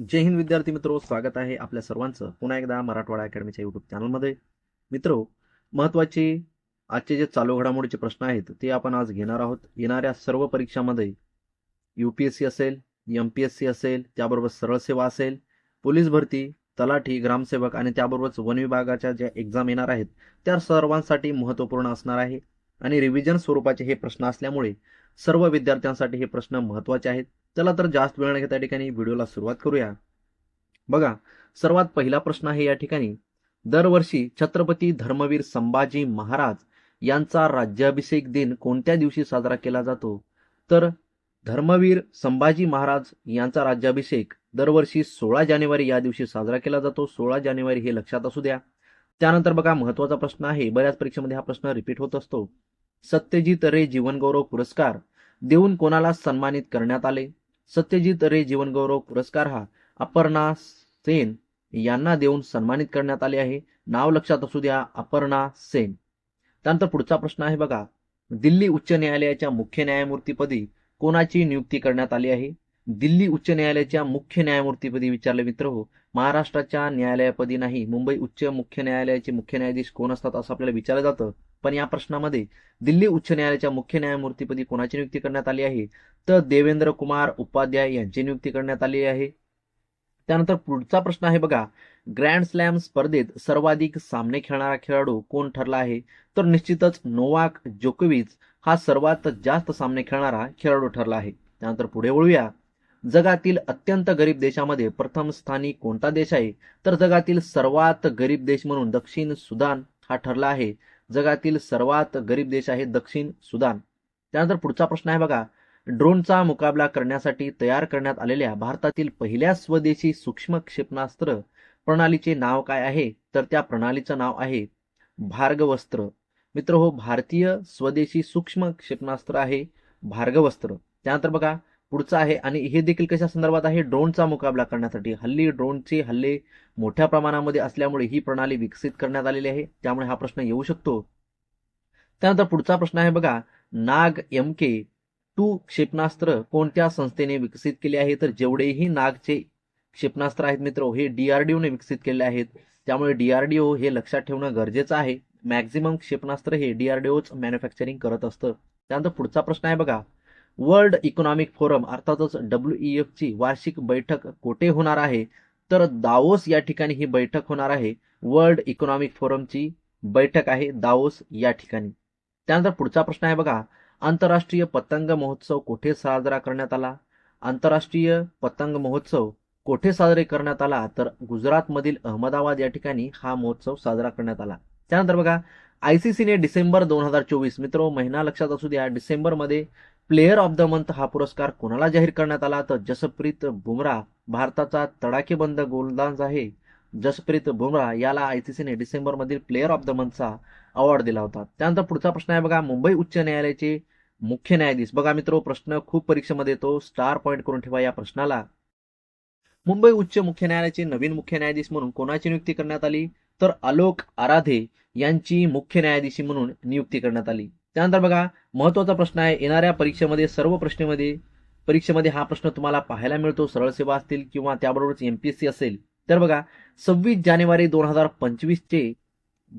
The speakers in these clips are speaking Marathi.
जय हिंद विद्यार्थी मित्रो स्वागत आहे आपल्या सर्वांचं पुन्हा एकदा मराठवाडा अकॅडमीच्या युट्यूब चॅनलमध्ये मित्रो महत्त्वाचे आजचे जे चालू घडामोडीचे प्रश्न आहेत ते आपण आज घेणार आहोत. येणाऱ्या सर्व परीक्षामध्ये यू पी एस सी असेल एम पी एस सी असेल त्याबरोबर सरळ सेवा असेल पोलीस भरती तलाठी ग्रामसेवक आणि त्याबरोबरच वन विभागाच्या ज्या एक्झाम येणार आहेत त्या सर्वांसाठी महत्त्वपूर्ण असणार आहे. आणि रिव्हिजन स्वरूपाचे हे प्रश्न असल्यामुळे सर्व विद्यार्थ्यांसाठी हे प्रश्न महत्त्वाचे आहेत. चला तर जास्त वेळ न घेता ठिकाणी व्हिडिओला सुरुवात करूया. बघा सर्वात पहिला प्रश्न आहे या ठिकाणी. दरवर्षी छत्रपती धर्मवीर संभाजी महाराज यांचा राज्याभिषेक दिन कोणत्या दिवशी साजरा केला जातो? तर धर्मवीर संभाजी महाराज यांचा राज्याभिषेक दरवर्षी सोळा जानेवारी या दिवशी साजरा केला जातो. सोळा जानेवारी हे लक्षात असू द्या. त्यानंतर बघा महत्त्वाचा प्रश्न आहे. बऱ्याच परीक्षेमध्ये हा प्रश्न रिपीट होत असतो. सत्यजित रे जीवनगौरव पुरस्कार देऊन कोणाला सन्मानित करण्यात आले? सत्यजित रे जीवनगौरव पुरस्कार हा अपर्णा सेन यांना देऊन सन्मानित करण्यात आले आहे. नाव लक्षात असू द्या अपर्णा सेन. त्यानंतर पुढचा प्रश्न आहे बघा. दिल्ली उच्च न्यायालयाच्या मुख्य न्यायमूर्तीपदी कोणाची नियुक्ती करण्यात आली आहे? दिल्ली उच्च न्यायालयाच्या मुख्य न्यायमूर्तीपदी विचारले मित्र हो महाराष्ट्राच्या न्यायालयापदी नाही मुंबई उच्च मुख्य न्यायालयाचे मुख्य न्यायाधीश कोण असतात असं आपल्याला विचारलं जातं. पण या प्रश्नामध्ये दिल्ली उच्च न्यायालयाच्या मुख्य न्यायमूर्तीपदी कोणाची नियुक्ती करण्यात आली आहे? तर देवेंद्र कुमार उपाध्याय यांची नियुक्ती करण्यात आली आहे. त्यानंतर पुढचा प्रश्न आहे बघा. ग्रँड स्लॅम स्पर्धेत सर्वाधिक सामने खेळणारा खेळाडू कोण ठरला आहे? तर निश्चितच नोवाक जोकोविच हा सर्वात जास्त सामने खेळणारा खेळाडू ठरला आहे. त्यानंतर पुढे वळूया. जगातील अत्यंत गरीब देशामध्ये प्रथम स्थानी कोणता देश आहे? तर जगातील सर्वात गरीब देश म्हणून दक्षिण सुदान हा ठरला आहे. जगातील सर्वात गरीब देश आहे दक्षिण सुदान. त्यानंतर पुढचा प्रश्न आहे बघा. ड्रोनचा मुकाबला करण्यासाठी तयार करण्यात आलेल्या भारतातील पहिल्या स्वदेशी सूक्ष्म क्षेपणास्त्र प्रणालीचे नाव काय आहे? तर त्या प्रणालीचं नाव आहे भार्गवस्त्र. मित्र हो भारतीय स्वदेशी सूक्ष्म क्षेपणास्त्र आहे भार्गवस्त्र. त्यानंतर बघा पुढचं आहे. आणि हे देखील कशा संदर्भात आहे? ड्रोनचा मुकाबला करण्यासाठी. हल्ली ड्रोनचे हल्ले मोठ्या प्रमाणामध्ये असल्यामुळे ही प्रणाली विकसित करण्यात आलेली आहे. त्यामुळे हा प्रश्न येऊ शकतो. त्यानंतर पुढचा प्रश्न आहे बघा. नाग एम के टू क्षेपणास्त्र कोणत्या संस्थेने विकसित केले आहे? तर जेवढेही नागचे क्षेपणास्त्र आहेत मित्र हे डीआरडीओने विकसित केले आहेत. त्यामुळे डीआरडीओ हे लक्षात ठेवणं गरजेचं आहे. मॅक्झिमम क्षेपणास्त्र हे डीआरडीओच मॅन्युफॅक्चरिंग करत असतं. त्यानंतर पुढचा प्रश्न आहे बघा. वर्ल्ड इकॉनॉमिक फोरम अर्थातच डब्ल्यू एफ ची वार्षिक बैठक कोठे होणार आहे? तर दावोस या ठिकाणी ही बैठक होणार आहे. वर्ल्ड इकॉनॉमिक फोरमची बैठक आहे दावोस या ठिकाणी. त्यानंतर पुढचा प्रश्न आहे बघा. आंतरराष्ट्रीय पतंग महोत्सव कोठे साजरा करण्यात आला? आंतरराष्ट्रीय पतंग महोत्सव कोठे साजरे करण्यात आला? तर गुजरातमधील अहमदाबाद या ठिकाणी हा महोत्सव साजरा करण्यात आला. त्यानंतर बघा आयसीसीने डिसेंबर दोन हजार चोवीस मित्र महिना लक्षात असू द्या डिसेंबरमध्ये प्लेयर ऑफ द मंथ हा पुरस्कार कोणाला जाहीर करण्यात आला? तर जसप्रीत बुमराह भारताचा तडाखेबंद गोलंदाज आहे. जसप्रीत बुमराह याला आयसीसीने डिसेंबरमधील प्लेयर ऑफ द मंथचा अवॉर्ड दिला होता. त्यानंतर पुढचा प्रश्न आहे बघा मुंबई उच्च न्यायालयाचे मुख्य न्यायाधीश. बघा मित्र प्रश्न खूप परीक्षेमध्ये येतो. स्टार पॉईंट करून ठेवा या प्रश्नाला. मुंबई उच्च मुख्य न्यायालयाचे नवीन मुख्य न्यायाधीश म्हणून कोणाची नियुक्ती करण्यात आली? तर आलोक आराधे यांची मुख्य न्यायाधीशी म्हणून नियुक्ती करण्यात आली. त्यानंतर बघा महत्त्वाचा प्रश्न आहे येणाऱ्या परीक्षेमध्ये सर्व प्रश्नेमध्ये परीक्षेमध्ये हा प्रश्न तुम्हाला पाहायला मिळतो सरळ सेवा असतील किंवा त्याबरोबरच एमपीएससी असेल. तर बघा सव्वीस जानेवारी दोन हजार पंचवीसचे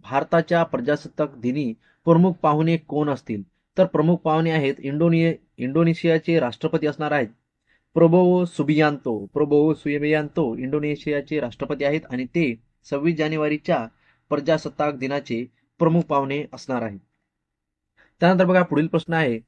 भारताच्या प्रजासत्ताक दिनी प्रमुख पाहुणे कोण असतील? तर प्रमुख पाहुणे आहेत इंडोनिय इंडोनेशियाचे राष्ट्रपती असणार आहेत. प्रभोवो सुबियांतो प्रबोवो सुबियांतो इंडोनेशियाचे राष्ट्रपती आहेत आणि ते सव्वीस जानेवारीच्या प्रजासत्ताक दिनाचे प्रमुख पाहुणे असणार आहेत. त्यानंतर बघा पुढील प्रश्न आहे.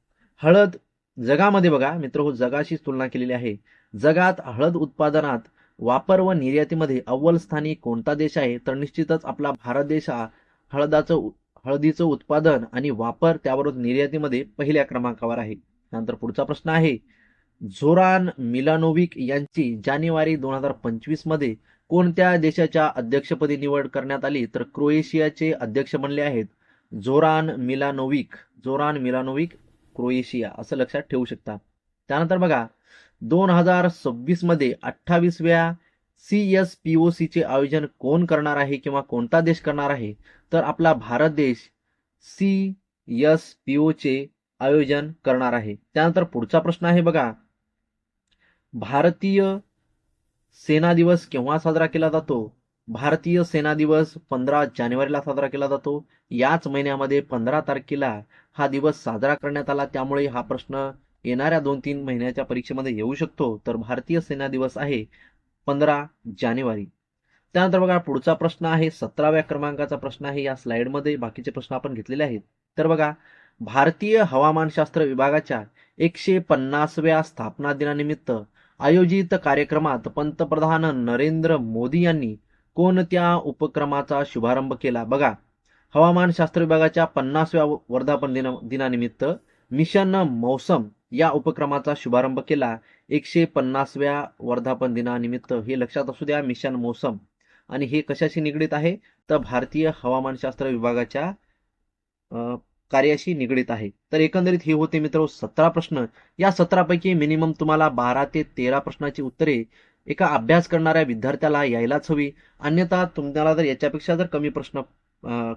हळद जगामध्ये बघा मित्र हो जगाशी तुलना केलेली आहे. जगात हळद उत्पादनात वापर व निर्यातीमध्ये अव्वल स्थानी कोणता देश आहे? तर निश्चितच आपला भारत देश हा हळदाचं हळदीचं उत्पादन आणि वापर त्याबरोबर निर्यातीमध्ये पहिल्या क्रमांकावर आहे. त्यानंतर पुढचा प्रश्न आहे. झोरान मिलानोविक यांची जानेवारी दोन हजार पंचवीसमध्ये कोणत्या देशाच्या अध्यक्षपदी निवड करण्यात आली? तर क्रोएशियाचे अध्यक्ष बनले आहेत. जोरान मिलानोविक जोरान मिलानोविक क्रोएशिया असं लक्षात ठेवू शकता. त्यानंतर बघा दोन हजार सव्वीसमध्ये अठ्ठावीसव्या सी एस पी ओ सीचे आयोजन कोण करणार आहे किंवा कोणता देश करणार आहे? तर आपला भारत देश सी एस पी ओचे आयोजन करणार आहे. त्यानंतर पुढचा प्रश्न आहे बघा भारतीय सेना दिवस केव्हा साजरा केला जातो? भारतीय सेना दिवस पंधरा जानेवारीला साजरा केला जातो. याच महिन्यामध्ये पंधरा तारखेला हा दिवस साजरा करण्यात आला. त्यामुळे हा प्रश्न येणाऱ्या दोन तीन महिन्याच्या परीक्षेमध्ये येऊ शकतो. तर भारतीय सेना दिवस आहे पंधरा जानेवारी. त्यानंतर बघा पुढचा प्रश्न आहे. सतराव्या क्रमांकाचा प्रश्न आहे. या स्लाइडमध्ये बाकीचे प्रश्न आपण घेतलेले आहेत. तर बघा भारतीय हवामानशास्त्र विभागाच्या एकशे पन्नासव्या स्थापना दिनानिमित्त आयोजित कार्यक्रमात पंतप्रधान नरेंद्र मोदी यांनी कोणत्या उपक्रमाचा शुभारंभ केला? बघा हवामानशास्त्र विभागाच्या पन्नासव्या वर्धापन दिन दिनानिमित्त मिशन मौसम या उपक्रमाचा शुभारंभ केला. एकशे पन्नासव्या वर्धापन दिनानिमित्त. हे लक्षात असू द्या मिशन मौसम. आणि हे कशाशी निगडीत आहे? तर भारतीय हवामानशास्त्र विभागाच्या कार्याशी निगडीत आहे. तर एकंदरीत हे होते मित्र सतरा प्रश्न. या सतरापैकी मिनिमम तुम्हाला बारा ते तेरा प्रश्नाची उत्तरे एका अभ्यास करणाऱ्या विद्यार्थ्याला यायलाच हवी. अन्यथा तुम्हाला जर याच्यापेक्षा जर कमी प्रश्न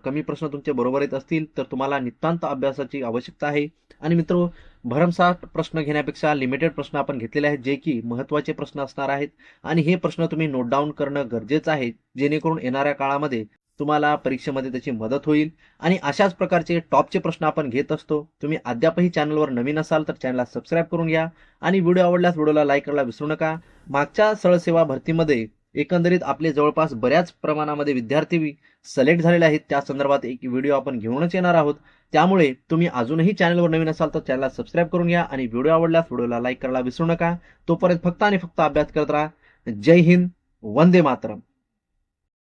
कमी प्रश्न तुमचे बरोबर येत असतील तर तुम्हाला नितांत अभ्यासाची आवश्यकता आहे. आणि मित्र भरमसाठ प्रश्न घेण्यापेक्षा लिमिटेड प्रश्न आपण घेतलेले आहेत जे की महत्त्वाचे प्रश्न असणार आहेत. आणि हे प्रश्न तुम्ही नोट डाऊन करणं गरजेचं आहे जेणेकरून येणाऱ्या काळामध्ये तुम्हाला परीक्षेमध्ये त्याची मदत होईल. आणि अशाच प्रकारचे टॉपचे प्रश्न आपण घेत असतो. तुम्ही अद्यापही चॅनलवर नवीन असाल तर चॅनलला सबस्क्राईब करून घ्या. आणि व्हिडिओ आवडल्यास व्हिडिओला लाईक करायला विसरू नका. मागच्या सळसेवा भरतीमध्ये एकंदरीत आपले जवळपास बऱ्याच प्रमाणामध्ये विद्यार्थी सिलेक्ट झालेले आहेत. त्या संदर्भात एक व्हिडिओ आपण घेऊनच येणार आहोत. त्यामुळे तुम्ही अजूनही चॅनलवर नवीन असाल तर चॅनलला सबस्क्राईब करून घ्या. आणि व्हिडिओ आवडल्यास व्हिडिओला लाईक करायला विसरू नका. तोपर्यंत फक्त आणि फक्त अभ्यास करत राहा. जय हिंद. वंदे मातरम.